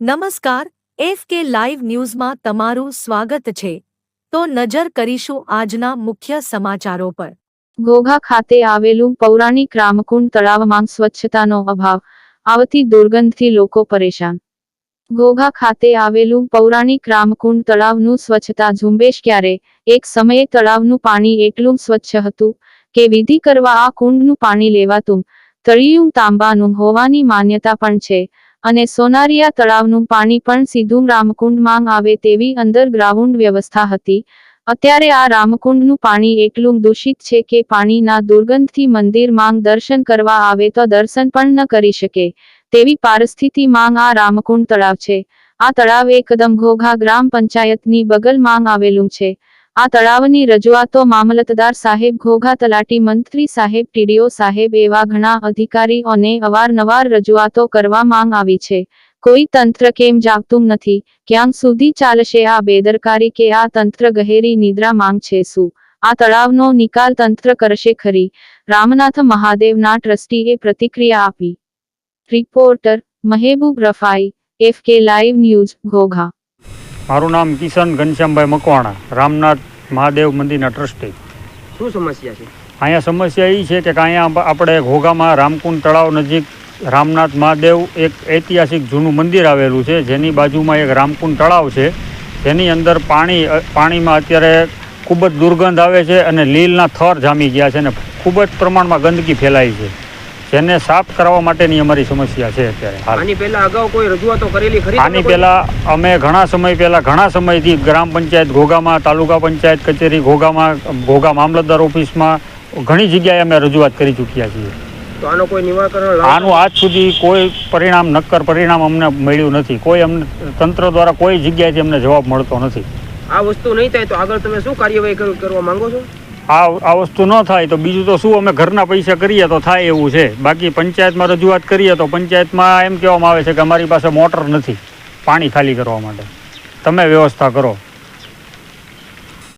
નમસ્કાર, F K live ન્યૂઝમાં તમારું સ્વાગત છે. તો નજર કરીશું આજના મુખ્ય સમાચારો પર. ઘોઘા ખાતે આવેલું પૌરાણિક રામકુંડ તળાવમાં સ્વચ્છતાનો અભાવ, આવતી દુર્ગંધથી લોકો પરેશાન. ઘોઘા ખાતે આવેલું પૌરાણિક રામકુંડ તળાવનું સ્વચ્છતા ઝુંબેશ ક્યારે? એક સમયે તળાવનું પાણી એટલું સ્વચ્છ હતું કે વિધિ કરવા આ કુંડનું પાણી લેવાતું તળિયું તાંબાનું હોવાની માન્યતા પણ છે. અને સોનારિયા તળાવનું પાણી પણ સીધું રામકુંડમાં આવે તેવી અંડરગ્રાઉન્ડ વ્યવસ્થા હતી. અત્યારે આ રામકુંડનું પાણી એટલું દૂષિત છે કે પાણીના દુર્ગંધથી મંદિર માંગ દર્શન કરવા આવે તો દર્શન પણ ન કરી શકે, તેવી પરિસ્થિતિમાં આ રામકુંડ તળાવ છે. આ તળાવ એકદમ ઘોઘા ગ્રામ પંચાયતની બગલ માંગ આવેલું છે. આ તળાવની રજૂઆતો મામલતદાર સાહેબ ઘોઘા તલાટી મંત્રી સાહેબ ટીડીઓ સાહેબ એવા ઘણા અધિકારીઓને અવારનવાર રજૂઆતો કરવા માંગ આવી છે. કોઈ તંત્ર કેમ જાગતું નથી? ક્યાં સુધી ચાલશે આ બેદરકારી કે આ તંત્ર ગહેરી નિદ્રા માંગ છે શું? આ તળાવનો નિકાલ તંત્ર કરશે ખરી? રામનાથ મહાદેવના ટ્રસ્ટીએ પ્રતિક્રિયા આપી. Reporter Mehboob Rafai, F K live news, Ghogha. મારું નામ કિશન ઘનશ્યામભાઈ મકવાણા રામનાથ મહાદેવ મંદિરના ટ્રસ્ટી. શું સમસ્યા છે? અહીંયા સમસ્યા એ છે કે અહીંયા આપણે ઘોઘામાં રામકુંડ તળાવ નજીક રામનાથ મહાદેવ એક ઐતિહાસિક જૂનું મંદિર આવેલું છે જેની બાજુમાં એક રામકુંડ તળાવ છે. જેની અંદર પાણી પાણીમાં અત્યારે ખૂબ જ દુર્ગંધ આવે છે અને લીલના થર જામી ગયા છે અને ખૂબ જ પ્રમાણમાં ગંદકી ફેલાઈ છે. જેને સાફ કરાવવા માટેની અમારી સમસ્યા છે અત્યારે આની પહેલા અગાઉ કોઈ રજૂઆતો કરેલી ખરી? આની પહેલા અમે ઘણા સમય પહેલા ઘણા સમયથી ગ્રામ પંચાયત ઘોઘામાં તાલુકા પંચાયત કચેરી ઘોઘામાં ઘોઘા મામલતદાર ઓફિસમાં ઘણી જગ્યાએ અમે રજૂઆત કરી ચૂક્યા છીએ. તો આનો કોઈ આનું આજ સુધી કોઈ પરિણામ નક્કર પરિણામ અમને મળ્યું નથી. કોઈ અમને તંત્ર દ્વારા કોઈ જગ્યાએથી અમને જવાબ મળતો નથી. આ વસ્તુ નહીં થાય તો આગળ તમે શું કાર્યવાહી કરવા માંગો છો? આ આ વસ્તુ ન થાય તો બીજું તો શું અમે ઘરના પૈસા કરીએ તો થાય એવું છે. બાકી પંચાયતમાં રજૂઆત કરીએ તો પંચાયતમાં એમ કહેવામાં આવે છે કે અમારી પાસે મોટર નથી પાણી ખાલી કરવા માટે. તમે વ્યવસ્થા કરો.